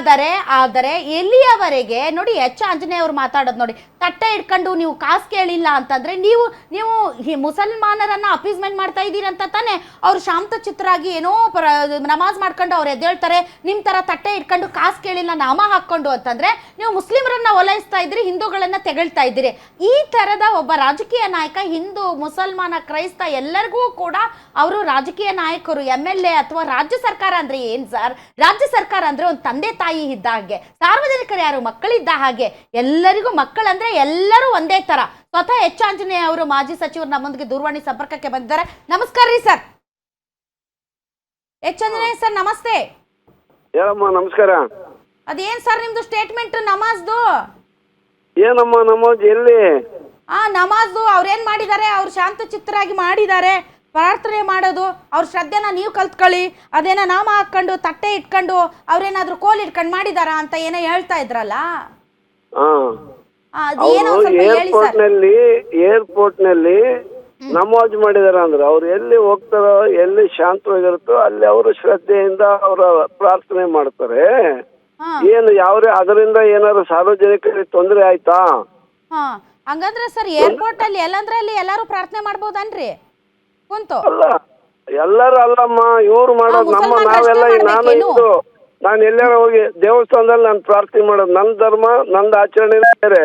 ಆದರೆ ಆದರೆ ಎಲ್ಲಿಯವರೆಗೆ? ನೋಡಿ, ಎಚ್. ಆಂಜನೇಯ ಅವರು ಮಾತಾಡೋದು ನೋಡಿ. ತಟ್ಟೆ ಇಟ್ಕೊಂಡು ನೀವು ಕಾಸು ಕೇಳಿಲ್ಲ ಅಂತಂದ್ರೆ ನೀವು ನೀವು ಮುಸಲ್ಮಾನರನ್ನ ಅಪೀಸ್ಮೆಂಟ್ ಮಾಡ್ತಾ ಇದ್ದೀರಂತ ತಾನೇ ಅವ್ರು ಶಾಂತ ಚಿತ್ರಾಗಿ ಏನೋ ಪ್ರ- ನಮಾಜ್ ಮಾಡ್ಕೊಂಡು ಅವ್ರು ಎದ್ದೇಳ್ತಾರೆ, ನಿಮ್ ತರ ತಟ್ಟೆ ಇಟ್ಕೊಂಡು ಕಾಸು ಕೇಳಿಲ್ಲ, ನಾಮ ಹಾಕೊಂಡು ಅಂತಂದ್ರೆ ನೀವು ಮುಸ್ಲಿಮರನ್ನ ಒಲೈಸ್ತಾ ಇದ್ದೀರಿ, ಹಿಂದೂಗಳನ್ನ ತೆಗಳ್ತಾ ಇದ್ದೀರಿ. ಈ ತರದ ಒಬ್ಬ ರಾಜಕೀಯ ನಾಯಕ, ಹಿಂದೂ, ಮುಸಲ್ಮಾನ, ಕ್ರೈಸ್ತ ಎಲ್ಲರಿಗೂ ಕೂಡ ಅವರು ರಾಜಕೀಯ ನಾಯಕರು ಎಂ ಎಲ್ ಎ ಅಥವಾ ರಾಜ್ಯ ಸರ್ಕಾರ ಅಂದ್ರೆ ಏನ್ ಸರ್? ರಾಜ್ಯ ಸರ್ಕಾರ ಅಂದ್ರೆ ಒಂದು ತಂದೆ ತಾಯಿ ಇದ್ದ ಹಾಗೆ. ಸಾರ್ವಜನಿಕರು ಯಾರು? ಮಕ್ಕಳಿದ್ದ ಹಾಗೆ. ಎಲ್ಲರಿಗೂ ಮಕ್ಕಳಂದ್ರೆ ಎಲ್ಲರೂ ಒಂದೇ ತರ. ಸ್ವತಃ ಎಚ್ ಆಂಜನೇಯ ಅವರು ಮಾಜಿ ಸಚಿವರು ನಮ್ಮೊಂದಿಗೆ ದೂರವಾಣಿ ಸಂಪರ್ಕಕ್ಕೆ ಬಂದಿದ್ದಾರೆ. ನಮಸ್ಕಾರ ರೀ ಸರ್. ಎಚ್ ಆಂಜನೇಯ ಸರ್ ನಮಸ್ತೆ. ಹೇಳಮ್ಮ ನಮಸ್ಕಾರ. ಅದೇನ್ ಸರ್ ನಿಮ್ದು ಸ್ಟೇಟ್ಮೆಂಟ್ ನಮಾಜ್ದು? ಏನಮ್ಮ ನಮಾಜ್ ಎಲ್ಲಿ? ಆ ನಮಾಜು ಅವ್ರೇನ್ ಮಾಡಿದ್ದಾರೆ? ಅವ್ರು ಶಾಂತ ಚಿತ್ತರಾಗಿ ಮಾಡಿದ್ದಾರೆ. ಪ್ರಾರ್ಥನೆ ಮಾಡೋದು ಅವ್ರ ಶ್ರದ್ಧೆನ ನೀವು ಕಲ್ತ್ಕೊಳ್ಳಿ ಅದೇನೋ ನಾಮ ಹಾಕೊಂಡು ತಟ್ಟೆ ಇಟ್ಕೊಂಡು ಅವ್ರೇನಾದ್ರೂ ಕೋಲ್ ಇಟ್ಕೊಂಡು ಮಾಡಿದಾರ ಅಂತ ಏನೋ ಹೇಳ್ತಾ ಇದ್ರಲ್ಲ? ಏರ್ಪೋರ್ಟ್ನಲ್ಲಿ ಏರ್ಪೋರ್ಟ್ನಲ್ಲಿ ನಮಾಜ್ ಮಾಡಿದಾರ ಅಂದ್ರೆ. ಅವ್ರು ಎಲ್ಲಿ ಹೋಗ್ತಾರೋ ಎಲ್ಲಿ ಶಾಂತವಾಗಿರುತ್ತೋ ಅಲ್ಲಿ ಅವರು ಶ್ರದ್ಧೆಯಿಂದ ಅವರ ಪ್ರಾರ್ಥನೆ ಮಾಡ್ತಾರೆ. ಏನು ಯಾವ್ರೆ ಅದರಿಂದ ಏನಾದ್ರು ಸಾರ್ವಜನಿಕರಿಗೆ ತೊಂದರೆ ಆಯ್ತಾ? ಹಂಗಂದ್ರೆ ಸರ್ ಏರ್ಪೋರ್ಟ್ ಅಲ್ಲಿ ಎಲ್ಲಂದ್ರೆ ಅಲ್ಲಿ ಎಲ್ಲಾರು ಪ್ರಾರ್ಥನೆ ಮಾಡ್ಬೋದನ್ರಿ? ಕುಂತು. ಅಲ್ಲ ಎಲ್ಲರೂ ಅಲ್ಲಮ್ಮ ಇವ್ರು ಮಾಡೋದು ನಮ್ಮ ಮುಸಲ್ಮಾನ್ರು ನಾವೆಲ್ಲ ನಾನು ಮಾಡ್ಬೇಕೇನು? ಇದ್ದು ನಾನು ಎಲ್ಲಾರ ಹೋಗಿ ದೇವಸ್ಥಾನದಲ್ಲಿ ನಾನು ಪ್ರಾರ್ಥನೆ ಮಾಡೋದು ನನ್ನ ಧರ್ಮ ನಂದು ಆಚರಣೆನೇ ಬೇರೆ.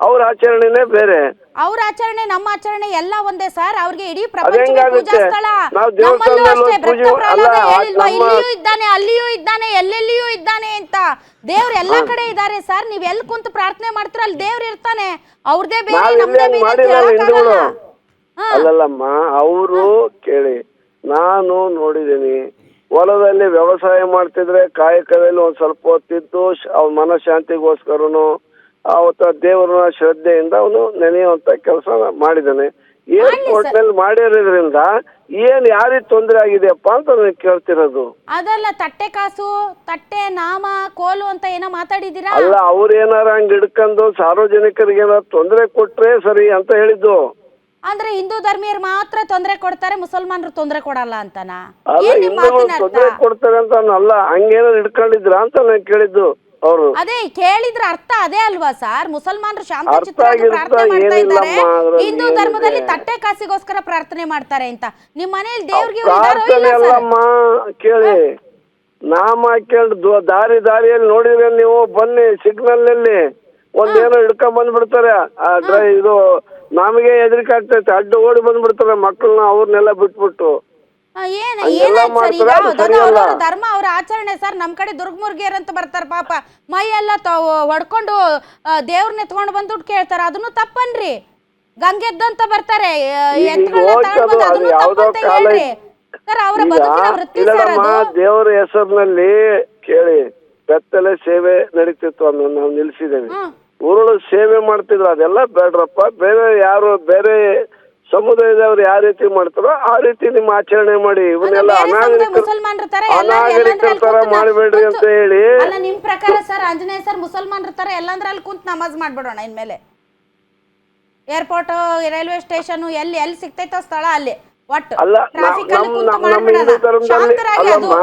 ಅವ್ರ ಆಚರಣೆನೇ ಬೇರೆ. ಅವ್ರ ಆಚರಣೆ ನಮ್ಮ ಆಚರಣೆ ಎಲ್ಲ ಒಂದೇ ಸರ್. ಅವ್ರಿಗೆ ಇಡೀ ಪ್ರಾರ್ಥನೆ ಪ್ರಪಂಚವೇ ಸ್ಥಳ ನಾವು ನಮ್ಮಲ್ಲೂ ದೇವಸ್ಥಾನದಲ್ಲಿ ಅಷ್ಟೇ. ಹೋಗಿ ಪೂಜೆ- ಭ್ರಷ್ಟ ಪ್ರಹ್ಲಾದ ಅಲ್ಲ, ಹೇಳಿಲ್ವಾ? ನಮ್ಮ- ಇಲ್ಲಿಯೂ ಇದ್ದಾನೆ ಅಲ್ಲಿಯೂ ಇದ್ದಾನೆ ಎಲ್ಲೆಲ್ಲಿಯೂ ಇದ್ದಾನೆ ಅಂತ. ದೇವ್ರ ಎಲ್ಲಾ ಕಡೆ ಇದ್ದಾರೆ ಸರ್. ನೀವ್ ಎಲ್ಲಿ ಕುಂತ ಪ್ರಾರ್ಥನೆ ಮಾಡ್ತೀರ ಅಲ್ಲಿ ದೇವ್ರ ಇರ್ತಾನೆ. ಅವ್ರದೇ ಬೇರೆ ನಾವ್ ನಮ್ದೇ ಇಲ್ಲಿ ಬೇರೆ ಅಂತ. ಹಿಂದೂಗಳು. ಹಾ ಅಲ್ಲಲ್ಲಮ್ಮ ಅವರು ಕೇಳಿ ನಾನು ನೋಡಿದ್ದೀನಿ ಹೊಲದಲ್ಲಿ ವ್ಯವಸಾಯ ಮಾಡ್ತಿದ್ರೆ ಕಾಯಕದಲ್ಲಿ ಒಂದ್ ಸ್ವಲ್ಪ ಹೊತ್ತಿದ್ದು ಅವ್ನ ಮನಃಶಾಂತಿಗೋಸ್ಕರನು ಅವತ್ತ ದೇವರನ್ನ ಶ್ರದ್ಧೆಯಿಂದ ಅವನು ನೆನೆಯುವಂತ ಕೆಲಸ ಮಾಡಿದಾನೆ ಏರ್ಪೋರ್ಟ್ನಲ್ಲಿ ಮಾಡಿರೋದ್ರಿಂದ ಏನ್ ಯಾರಿಗ್ ತೊಂದರೆ ಆಗಿದೆಯಪ್ಪ ಅಂತ ನಾನು ಕೇಳ್ತಿರೋದು. ಅದಲ್ಲ ತಟ್ಟೆ ಕಾಸು ತಟ್ಟೆ ನಾಮ ಕೋಲು ಅಂತ ಏನೋ ಮಾತಾಡಿದೀರಾ ಅಲ್ಲ ಅವ್ರೇನಾರ ಹಂಗ್ ಹಿಡ್ಕೊಂಡು ಸಾರ್ವಜನಿಕರಿಗೆ ಏನಾರ ತೊಂದರೆ ಕೊಟ್ರೆ ಸರಿ ಅಂತ ಹೇಳಿದ್ದು. ಅಂದ್ರೆ ಹಿಂದೂ ಧರ್ಮೀಯರು ಮಾತ್ರ ತೊಂದರೆ ಕೊಡ್ತಾರೆ ಮುಸಲ್ಮಾನರು ತೊಂದರೆ ಕೊಡಲ್ಲ ಅಂತನಾ? ಏನ್ ನಿಮ್ ಮಾತಿನ ಅರ್ಥ? ತೊಂದರೆ ಕೊಡ್ತಾರೆ ಅಂತ ಅಲ್ಲ ಹಂಗೇನಾದ್ರು ಹಿಡ್ಕೊಂಡಿದ್ರ ಅಂತ ನಾನು ಕೇಳಿದ್ದು ಅವರು. ಅದೇ ಕೇಳಿದ್ರ ಅರ್ಥ ಅದೇ ಅಲ್ವಾ ಸರ್? ಮುಸಲ್ಮಾನರು ಶಾಂತ ಅರ್ಥ ಚಿತ್ತರಾಗಿ ಆಗಿರುತ್ತಾ? ಪ್ರಾರ್ಥನೆ ಮಾಡ್ತಾ ಇದ್ದಾರೆ. ಅದ್ರಲ್ಲಿ ಹಿಂದೂ ಏನಿದೆ? ಧರ್ಮದಲ್ಲಿ ತಟ್ಟೆ ಕಾಸಿಗೋಸ್ಕರ ಪ್ರಾರ್ಥನೆ ಮಾಡ್ತಾರೆ ಅಂತ. ನಿಮ್ ಮನೇಲಿ ದೇವ್ರಿಗೆ ಇದಾರೋ ಪ್ರಾರ್ಥನೆ ಇಲ್ಲ ಸರ್? ಅಲ್ಲಮ್ಮ ಕೇಳಿ. ನಾಮ ದ್ವ- ದಾರಿ ದಾರಿಯಲ್ಲಿ ನೋಡಿದ್ರೆ ನೀವು ಬನ್ನಿ ಸಿಗ್ನಲ್ನಲ್ಲಿ ಒಂದೇನೋ ಹಿಡ್ಕೊಂಡ್ ಬಂದ್ಬಿಡ್ತಾರೆ. ಆ ಡ್ರೈ ಇದು ನಮಗೆ ಹೆದರಿಕೆ ಆಗ್ತೈತೆ. ಅಡ್ಡ ಓಡಿ ಬಂದ್ಬಿಡ್ತಾರೆ ಮಕ್ಕಳನ್ನ ಅವ್ರನ್ನೆಲ್ಲ ಬಿಟ್ಬಿಟ್ಟು. ಆ, ಏನ್ ಹಂಗೆಲ್ಲ ಏನಾಯ್ತು ಸರ್ ಈಗ ಮಾಡ್ತಾರೆ, ಅದು ಅದು ಸರಿ ಅವ್ರವ್ರ ಧರ್ಮ ಅವ್ರ ಆಚರಣೆ ಸರ್. ನಮ್ ಕಡೆ ದುರ್ಗಮುರ್ಗಿಯರ್ ಅಂತ ಬರ್ತಾರ ಪಾಪ. ಮೈ ಎಲ್ಲ ತಾವು ಹೊಡ್ಕೊಂಡು ದೇವ್ರನ್ನ ಎತ್ಕೊಂಡು ಬಂದು ದುಡ್ಡು ಕೇಳ್ತಾರ. ಅದನ್ನು ತಪ್ಪನ್ರಿ. ಗಂಗೆದ್ದಂತ ಬರ್ತಾರೆ. ಆ, ಈಗ ಎತ್ತುಗಳನ್ನ ಹೋಗ್ತದು, ತಗೊಂಡ್ ಬಂದು ಅದು ಅದನ್ನು ಯಾವ್ದೋ ತಪ್ಪಂತ ಕಾಲ ಹೇಳ್ರಿ. ಸರ್ ಅವರ ಈಗ ಬದುಕಿನ ವೃತ್ತಿ ಸರ್ ಇಲ್ಲಮ್ಮ ಅದು. ದೇವರ ಹೆಸರಿನಲ್ಲಿ ಕೇಳಿ ಬೆತ್ತಲೆ ಸೇವೆ ನಡೀತಿತ್ತು ಅದನ್ನ ನಾವು ನಿಲ್ಸಿದ್ದೇವೆ. ಹ್ಮ್. ಉರುಳು ಸೇವೆ ಮಾಡ್ತಿದ್ರು ಅದೆಲ್ಲ ಬೇಡ್ರಪ್ಪ. ಬೇರೆ ಯಾರು ಬೇರೆ ಸಮುದಾಯದವ್ರು ಯಾವ ರೀತಿ ಮಾಡ್ತಾರೋ ಆ ರೀತಿ ನಿಮ್ಮ ಆಚರಣೆ ಮಾಡಿ. ಇವನ್ನೆಲ್ಲ ಅನಾಗರಿಕ ಸಮುದಾಯ ಅನಾಗರಿಕ ಮುಸಲ್ಮಾನರ ತರ ಅನಾಗರಿಕರ ತರ ಮಾಡಬೇಡ್ರಿ ಅಂತ ಹೇಳಿ. ಅಲ್ಲ ನಿಮ್ ಪ್ರಕಾರ ಸರ್ ಆಂಜನೇಯ ಸರ್ ಮುಸಲ್ಮಾನರ ತರ ಎಲ್ಲಂದ್ರಲ್ಲಿ ಕುಂತ ನಮಾಜ್ ಮಾಡ್ಬಿಡೋಣ ಇನ್ಮೇಲೆ? ಏರ್ಪೋರ್ಟ್ ರೈಲ್ವೆ ಸ್ಟೇಷನ್ ಎಲ್ಲಿ ಎಲ್ಲಿ ಸಿಗ್ತೈತೋ ಸ್ಥಳ ಅಲ್ಲಿ. ಒಟ್ಟು ಅಲ್ಲ ಟ್ರಾಫಿಕ್ ಅಲ್ಲಿ ಕುಂತು ಮಾಡ್ಬಿಡೋಣ. ಶಾಂತರಾಗಿ ಅದು. ಅಲ್ಲಮ್ಮ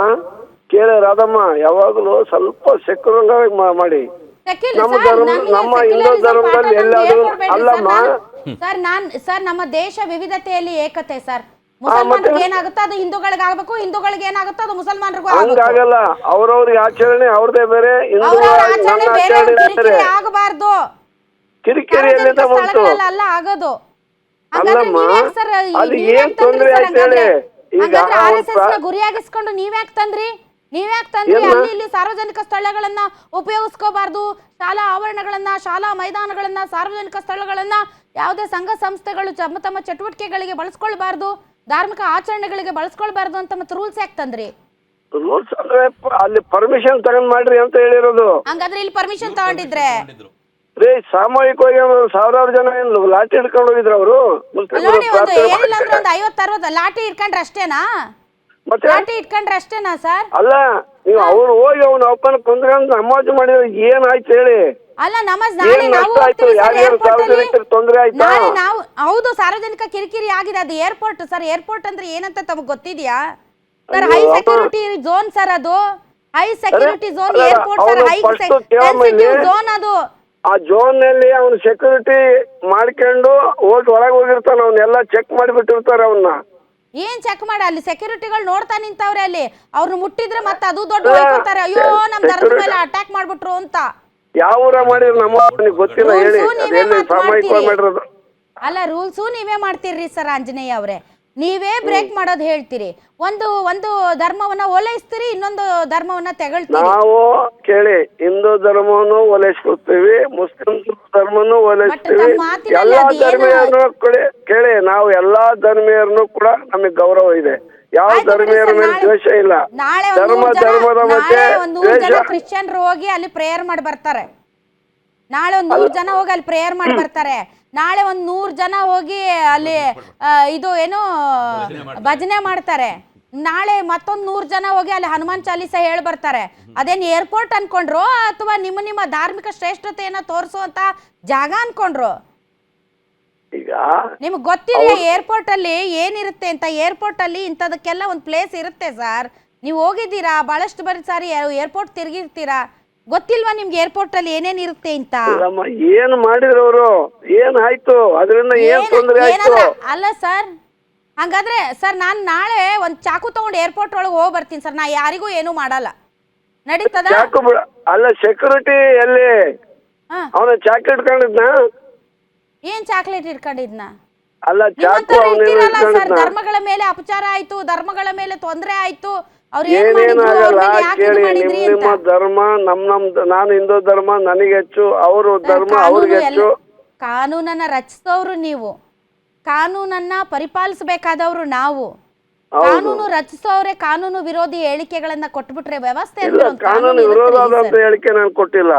ಕೇಳಿ ರಾಧಮ್ಮ ಯಾವಾಗಲೂ ಸ್ವಲ್ಪ ಸೆಕ್ಯುಲರ್ ಮಾಡಿ. ನಮ್ಮ ಧರ್ಮ- ಹಿಂದೂ ಧರ್ಮದಲ್ಲಿ ಎಲ್ಲಾದ್ರೂ. ಅಲ್ಲಮ್ಮ. ಸರ್ ನಾನ್ ಸರ್ ನಮ್ಮ ದೇಶ ವಿವಿಧತೆಯಲ್ಲಿ ಏಕತೆ ಸರ್ ಮುಸಲ್ಮಾನರಿಗೆ ಏನಾಗುತ್ತೋ ಅದು ಹಿಂದೂಗಳಿಗೆ ಆಗ್ಬೇಕು ಹಿಂದೂಗಳಿಗೆ ಏನಾಗುತ್ತೋ ಅದು ಮುಸಲ್ಮಾನರಿಗೂ ಹಂಗಾಗಲ್ಲ ಅವ್ರವ್ರಿಗೆ ಆಚರಣೆ ಅವ್ರದೇ ಬೇರೆ ಹಿಂದೂ ಅವ್ರವ್ರ ನನ್ನ ಆಚರಣೆ ಬೇರೆ ಆಚರಣೆ ಬೇರೆ ಕಿರಿಕಿರಿ ಆಗಬಾರ್ದು ಕಿರಿಕಿರಿ ಸಾರ್ವಜನಿಕ ಎಲ್ಲಿಂದ ಬಂತು ಸ್ಥಳಗಳೆಲ್ಲ ಅಲ್ಲ ಆಗೋದು ಹಾಗಾದ್ರೆ ಅಲ್ಲಮ್ಮ, ನೀವ್ಯಾಕ್ ಸರ್ ಅಲ್ಲಿ ಏನ್ ತಂದ್ರಿ ಆಯ್ತು? ಹೇಳಿ? ಈಗ ನ ಪ್ರಾ- ಗುರಿಯಾಗಿಸ್ಕೊಂಡು ನೀವ್ಯಾಕ್ ತಂದ್ರಿ ನೀವ್ಯಾಕ್ ತಂದ್ರಿ? ಅಲ್ಲಿ ಇಲ್ಲಿ ಸಾರ್ವಜನಿಕ ಸ್ಥಳಗಳನ್ನ ಉಪಯೋಗಿಸ್ಕೋಬಾರ್ದು. ಶಾಲಾ ಆವರಣಗಳನ್ನ ಶಾಲಾ ಮೈದಾನಗಳನ್ನ ಸಾರ್ವಜನಿಕ ಸ್ಥಳಗಳನ್ನ ಯಾವುದೇ ಸಂಘ ಸಂಸ್ಥೆಗಳು ತಮ್ಮ ತಮ್ಮ ಚಟುವಟಿಕೆಗಳಿಗೆ ಬಳಸ್ಕೊಳ್ಬಾರ್ದು. ಧಾರ್ಮಿಕ ಆಚರಣೆಗಳಿಗೆ ಬಳಸ್ಕೊಳ್ಬಾರ್ದು ಅಂತ ಮತ್ತೆ ರೂಲ್ಸ್ ಯಾಕೆ ತಂದ್ರಿ? ರೂಲ್ಸ್ ಅಂದ್ರೆ ಅಲ್ಲಿ ಪರ್ಮಿಷನ್ ತಗೊಂಡ್ ಮಾಡ್ರಿ ಅಂತ ಹೇಳಿರೋದು. ಹಂಗಾದ್ರೆ ಇಲ್ಲಿ ಪರ್ಮಿಷನ್ ತಗೊಂಡಿದ್ರೆ? ರೀ ಸಾಮೂಹಿಕವಾಗಿ ಸಾವಿರಾರು ಜನ ಏನು ಲಾಠಿ ಹಿಡ್ಕೊಂಡು ಹೋಗಿದ್ರು ಅವರು. ಏನಿಲ್ಲ ಅಂದ್ರೆ ಒಂದು ಲಾಠಿ ಇಟ್ಕೊಂಡ್ರೆ ಅಷ್ಟೇನಾ? ಮತ್ತೆ? ಇಟ್ಕೊಂಡ್ರೆ ಅಷ್ಟೇನಾ ಸರ್? ಅಲ್ಲ ನೀವು ಅವ್ರು ಹೋಗಿ ಅವ್ನ ಅಪ್ಪನ ಕುಂದ್ಕೊಂಡು ನಮಾಜ್ ಮಾಡಿದ್ರೆ ಏನಾಯ್ತು ಹೇಳಿ? ಅಲ್ಲ ನಮಾಜ್ ನಾಳೆ ಏನ್ ನಾವು ನಷ್ಟ ಆಯ್ತು? ಹೋಗ್ತೀವಿ ಸರ್ ಯಾರ್ಯಾರು ಏರ್ಪೋರ್ಟ್ ಅಲ್ಲಿ? ಸಾರ್ವಜನಿಕರಿಗೆ ತೊಂದ್ರೆ ಆಯ್ತಾ? ನಾಳೆ ನಾವು ಹೌದು ಸಾರ್ವಜನಿಕ ಕಿರಿಕಿರಿ ಆಗಿದೆ ಅದು ಏರ್ಪೋರ್ಟ್ ಸರ್. ಏರ್ಪೋರ್ಟ್ ಅಂದ್ರೆ ಏನಂತ ತಮಗೆ ಗೊತ್ತಿದ್ಯಾ? ಸರ್ ಹೈ ಅಯ್ಯೋ, ಸೆಕ್ಯೂರಿಟಿ ಝೋನ್ ಸರ್ ಅದು. ಹೈ ಸೆಕ್ಯೂರಿಟಿ ಝೋನ್ ಅಲ್ಲ, ಏರ್ಪೋರ್ಟ್ ಸರ್ ಹೈ first ಕೇಳಮ್ಮ ಝೋನ್ ಅದು. ಆ ಝೋನ್ನಲ್ಲಿ ಅವ್ನು ಸೆಕ್ಯೂರಿಟಿ ಮಾಡ್ಕೊಂಡು ಓಟ್ ಒಳಗೆ ಹೋಗಿರ್ತಾನ ಅವನ್ನೆಲ್ಲ ಚೆಕ್ ಮಾಡಿಬಿಟ್ಟಿರ್ತಾರೆ ಅವನ್ನ ಏನ್ ಚೆಕ್ ಮಾಡ? ಅಲ್ಲಿ ಸೆಕ್ಯೂರಿಟಿಗಳು ನೋಡ್ತಾ ನಿಂತವ್ರೆ ಅಲ್ಲಿ. ಅವ್ರನ್ನ ಮುಟ್ಟಿದ್ರೆ ಮತ್ತೆ ಅದು ದೊಡ್ಡ ಹೋಗ್ತಾರೆ. ಅಯ್ಯೋ ನಮ್ ಧರ್ಮದ ಮೇಲೆ ಅಟ್ಯಾಕ್ ಮಾಡ್ಬಿಟ್ರು ಅಂತ. ಯಾವ ಊರ ಮಾಡಿದ್ರೆ ನಮ್ಮ ಗೊತ್ತಿಲ್ಲ ಹೇಳಿ. ಸಾಮೂಹಿಕವಾಗಿ. ಮಾಡಿರೋದು? ಅಲ್ಲ ರೂಲ್ಸು ನೀವೇ ಮಾಡ್ತೀರಿ ಸರ್ ಆಂಜನೇಯ ಅವರೇ. ನೀವೇ ಬ್ರೇಕ್ ಮಾಡೋದು ಹೇಳ್ತೀರಿ. ಒಂದು ಒಂದು ಧರ್ಮವನ್ನ ಓಲೈಸ್ತೀರಿ ಇನ್ನೊಂದು ಧರ್ಮವನ್ನ ತೆಗಳ್ತೀರಿ? ನಾವು ಕೇಳಿ ಹಿಂದೂ ಧರ್ಮವನ್ನು ಓಲೈಸ್ಕೊಳ್ತೀವಿ ಮುಸ್ಲಿಂ ಧರ್ಮನು ಓಲೈಸ್ತೀವಿ ನಮ್ಮ ಮಾತಿನಲ್ಲಿ ಎಲ್ಲಾ ಅದೇನು- ಧರ್ಮೀಯರನ್ನು ಕೂಡ ಕೇಳಿ ನಾವು ಎಲ್ಲಾ ಧರ್ಮೀಯರನ್ನು ಕೂಡ ನಮಗೆ ಗೌರವ ಇದೆ. ಯಾವ ಆಯ್ತು ಬಿಡಿ ಧರ್ಮೀಯರ ಸರ್, ಮೇಲೆ ನಾಳೆ- ದ್ವೇಷ ಇಲ್ಲ. ನಾಳೆ ಒಂದ್ ಧರ್ಮ ನೂರು ಜನ ಧರ್ಮದ ಮಧ್ಯೆ ಒಂದ್ ನೂರು ದ್ವೇಷ. ಕ್ರಿಶ್ಚಿಯನ್ರು ಹೋಗಿ ಅಲ್ಲಿ ಪ್ರೇಯರ್ ಮಾಡಿ ಬರ್ತಾರೆ. ನಾಳೆ ಒಂದ್ ನೂರ್ ಜನ ಹೋಗಿ ಅಲ್ಲಿ ಪ್ರೇಯರ್ ಮಾಡಿ ಬರ್ತಾರೆ. ನಾಳೆ ಒಂದ್ ನೂರ್ ಜನ ಹೋಗಿ ಅಲ್ಲಿ ಆ, ಇದು ಏನು ಭಜನೆ ಮಾಡ್ತಾರೆ. ನಾಳೆ ಮತ್ತೊಂದ್ ನೂರ್ ಜನ ಹೋಗಿ ಅಲ್ಲಿ ಹನುಮಾನ್ ಚಾಲೀಸ ಹೇಳಿ ಬರ್ತಾರೆ. ಅದೇನ್ ಏರ್ಪೋರ್ಟ್ ಅನ್ಕೊಂಡ್ರು ಅಥವಾ ನಿಮ್ಮ ನಿಮ್ಮ ಧಾರ್ಮಿಕ ಶ್ರೇಷ್ಠತೆಯನ್ನ ತೋರಿಸುವಂತ ಜಾಗ ಅನ್ಕೊಂಡ್ರು? ಈಗ ನಿಮ್ಗೆ ಗೊತ್ತಿಲ್ಲ ಏರ್ಪೋರ್ಟ್ ಅಲ್ಲಿ ಏನಿರುತ್ತೆ ಅಂತ? ಏರ್ಪೋರ್ಟ್ ಅಲ್ಲಿ ಇಂಥದಕ್ಕೆಲ್ಲ ಒಂದು ಪ್ಲೇಸ್ ಇರುತ್ತೆ ಸರ್ ನೀವು ಹೋಗಿದ್ದೀರಾ? ಬಹಳಷ್ಟು ಬರೀ ಸಾರಿ ಏರ್ಪೋರ್ಟ್ ತಿರುಗಿರ್ತೀರಾ? ಗೊತ್ತಿಲ್ವಾ ನಿಮ್ಗೆ ಏರ್ಪೋರ್ಟ್ ಅಲ್ಲಿ ಏನೇನ್ ಇರುತ್ತೆ ಅಂತ? ನಮ್ಮ ಏನ್ ಮಾಡಿದ್ರು ಅವರು? ಏನ್ ಆಯ್ತು? ಅದರಿಂದ ಏನ್ ತೊಂದರೆ ಆಯ್ತು? ಏನಾದ್ರ ಅಲ್ಲ ಸರ್. ಹಂಗಾದ್ರೆ ಸರ್ ನಾನು ನಾಳೆ ಒಂದ್ ಚಾಕು ತಗೊಂಡು ಏರ್ಪೋರ್ಟ್ ಒಳಗೆ ಹೋಗಿ ಬರ್ತೀನಿ ಸರ್. ನಾ ಯಾರಿಗೂ ಏನು ಮಾಡಲ್ಲ. ನಡೀತದ? ಚಾಕು ಬಿಡ ಅಲ್ಲ ಸೆಕ್ಯೂರಿಟಿ ಎಲ್ಲಿ ಹಾ. ಅವನ ಚಾಕು ಇಟ್ಕೊಂಡಿದ್ನ? ಏನ್ ಚಾಕ್ಲೇಟ್ ಇಟ್ಕೊಂಡಿದ್ನ? ಅಲ್ಲ ಚಾಕು ನಿಮ್ಮಂಥವ್ರು ಅವನೇನು ಇರ್ತೀರಲ್ಲ ಸರ್. ಇಟ್ಕೊಂಡಿದ್ನ? ಧರ್ಮಗಳ ಮೇಲೆ ಅಪಚಾರ ಆಯ್ತು ಧರ್ಮಗಳ ಮೇಲೆ ತೊಂದರೆ ಆಯ್ತು. ಅವ್ರು ಏನ್ ಮಾಡಿದ್ರು? ಅವ್ರ ಮೇಲೆ ಯಾಕೆ ಇದು ಕೇಳಿ ನಿಮ್ ಮಾಡಿದ್ರಿ ನಿಮ್ಮ ಧರ್ಮ ನಮ್ ನಮ್ ನಾನು ಹಿಂದೂ ಧರ್ಮ ನನಗೆ ಹೆಚ್ಚು ಅವರು ಧರ್ಮ ಕಾನೂನು ಅವ್ರಿಗೆ ಎಲ್ಲ- ಹೆಚ್ಚು. ಕಾನೂನನ್ನ ರಚಿಸೋರು ನೀವು. ಕಾನೂನನ್ನ ಪರಿಪಾಲಿಸಬೇಕಾದವರು ನಾವು. ಕಾನೂನು ರಚಿಸೋರೆ ಕಾನೂನು ವಿರೋಧಿ ಹೇಳಿಕೆಗಳನ್ನ ಕೊಟ್ಬಿಟ್ರೆ ವ್ಯವಸ್ಥೆ ಇಲ್ಲ ಅಂದ್ರೆ ಒಂದ್ ಕಾನೂನು ಕಾನೂನು ವಿರೋಧ ಇರುತ್ತೆ ಸರ್. ಹೇಳಿಕೆ ನಾನು ಕೊಟ್ಟಿಲ್ಲ.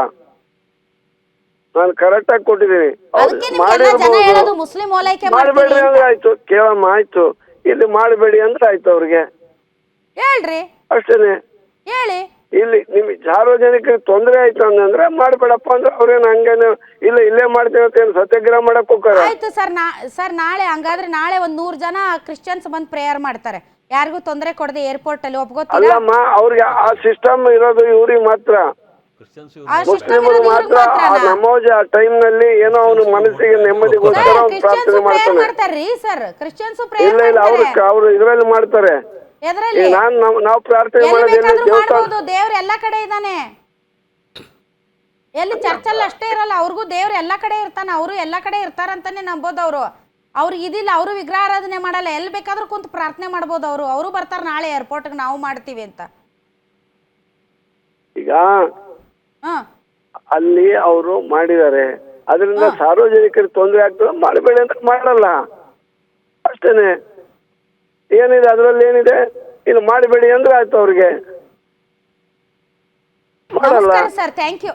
ನಾನು ಕರೆಕ್ಟ್ ಆಗಿ ಕೊಟ್ಟಿದ್ದೀನಿ. ಅವ್ರು ಅದಕ್ಕೆ ನಿಮ್ಗೆಲ್ಲ ಜನ ಹೇಳೋದು ಮುಸ್ಲಿಂ ಓಲೈಕೆ ಮಾಡಬೇಡಿ ಮಾಡ್ತೀರಿ ಅಂದ್ರೆ ಅಂತ. ಆಯ್ತು ಕೇಳಮ್ಮ ಆಯ್ತು. ಇಲ್ಲಿ ಮಾಡಬೇಡಿ ಅಂದ್ರೆ ಆಯ್ತು ಅವ್ರಿಗೆ. ಹೇಳ್ರಿ. ಅಷ್ಟೇನೆ. ಹೇಳಿ. ಇಲ್ಲಿ ನಿಮ್ಗೆ ಸಾರ್ವಜನಿಕರಿಗೆ ತೊಂದರೆ ಆಯ್ತು ಅಂತಂದ್ರೆ ಮಾಡ್ಬೇಡಪ್ಪ ಅಂದ್ರೆ ಅವ್ರೇನು ಹಂಗೇನು ಇಲ್ಲ ಇಲ್ಲೇ ಮಾಡ್ತೇವೆ ಅಂತ ಏನು ಸತ್ಯಾಗ್ರಹ ಮಾಡಕ್ ಹೋಗ್ತಾರೆ? ಆಯ್ತು ಸರ್ ನಾ ಸರ್ ನಾಳೆ ಹಂಗಾದ್ರೆ ನಾಳೆ ಒಂದ್ ನೂರ್ ಜನ ಕ್ರಿಶ್ಚಿಯನ್ಸ್ ಬಂದ್ ಪ್ರೇಯರ್ ಮಾಡ್ತಾರೆ. ಯಾರಿಗೂ ತೊಂದರೆ ಕೊಡದೆ ಏರ್ಪೋರ್ಟ್ ಅಲ್ಲಿ ಒಪ್ಕೋತೀರಾ ಅಲ್ಲಮ್ಮ ಅವ್ರಿಗೆ ಆ ಸಿಸ್ಟಮ್ ಇರೋದು ಇವ್ರಿಗೆ ಮಾತ್ರ. ಆ ಸಿಸ್ಟಮ್ ಮುಸ್ಲಿಮರು ಮಾತ್ರ ಆ ನಮಾಜ್ ಆ ಟೈಮ್ನಲ್ಲಿ ಏನೋ ಅವನು ಮನಸ್ಸಿಗೆ ನೆಮ್ಮದಿಗೋಸ್ಕರ ಅವ್ನು ಕ್ರಿಶ್ಚಿಯನ್ಸ್ ಪ್ರಾರ್ಥನೆ ಪ್ರೇಯರ್ ಮಾಡ್ತಾನೆ. ಮಾಡ್ತಾರ್ರಿ ಸರ್. ಕ್ರಿಶ್ಚಿಯನ್ಸ್ ಇಲ್ಲ ಪ್ರೇಯರ್ ಇಲ್ಲ ಅವ್ರು ಮಾಡ್ತಾರೆ. ಅವ್ರು ಇದ್ರಲ್ಲಿ ಮಾಡ್ತಾರೆ. ಎದ್ರಲ್ಲಿ? ನಾನ್ ನಾವ್- ನಾವು ಪ್ರಾರ್ಥನೆ ಎಲ್ಲಿ ಮಾಡೋದು ಎಲ್ಲಿ ಬೇಕಾದ್ರೂ ದೇವಸ್ಥಾನ ಮಾಡ್ಬೋದು ದೇವ್ರ ಎಲ್ಲ ಕಡೆ ಇದ್ದಾನೆ. ಎಲ್ಲಿ ಚರ್ಚಲ್ಲಿ ಅಷ್ಟೇ ಇರಲ್ಲ ಅವ್ರಿಗೂ ದೇವ್ರ ಎಲ್ಲ ಕಡೆ ಇರ್ತಾನೆ ಅವರು ಎಲ್ಲ ಕಡೆ ಇರ್ತಾರಂತಾನೆ ನಂಬೋದು ಅವರು. ಅವ್ರಿಗೆ ಇದಿಲ್ಲ ಅವರು ವಿಗ್ರಹ ಆರಾಧನೆ ಮಾಡಲ್ಲ ಎಲ್ಲಿ ಬೇಕಾದ್ರೂ ಕುಂತು ಪ್ರಾರ್ಥನೆ ಮಾಡ್ಬೋದು ಅವರು. ಅವರು ಬರ್ತಾರೆ ನಾಳೆ ಏರ್ಪೋರ್ಟ್ಗೆ ನಾವು ಮಾಡ್ತೀವಿ ಅಂತ. ಈಗ ಹಾ. ಅಲ್ಲಿ ಅವರು ಮಾಡಿದ್ದಾರೆ. ಅದರಿಂದ ಸಾರ್ವಜನಿಕರಿಗೆ ತೊಂದರೆ ಆಗ್ತದೆ ಮಾಡಬೇಡಿ ಅಂತ ಮಾಡಲ್ಲ. ಅಷ್ಟೇನೆ. ಏನಿದೆ ಅದರಲ್ಲಿ ಏನಿದೆ? ಇಲ್ಲಿ ಮಾಡಬೇಡಿ ಅಂದ್ರೆ ಆಯ್ತು ಅವ್ರಿಗೆ. Sir thank you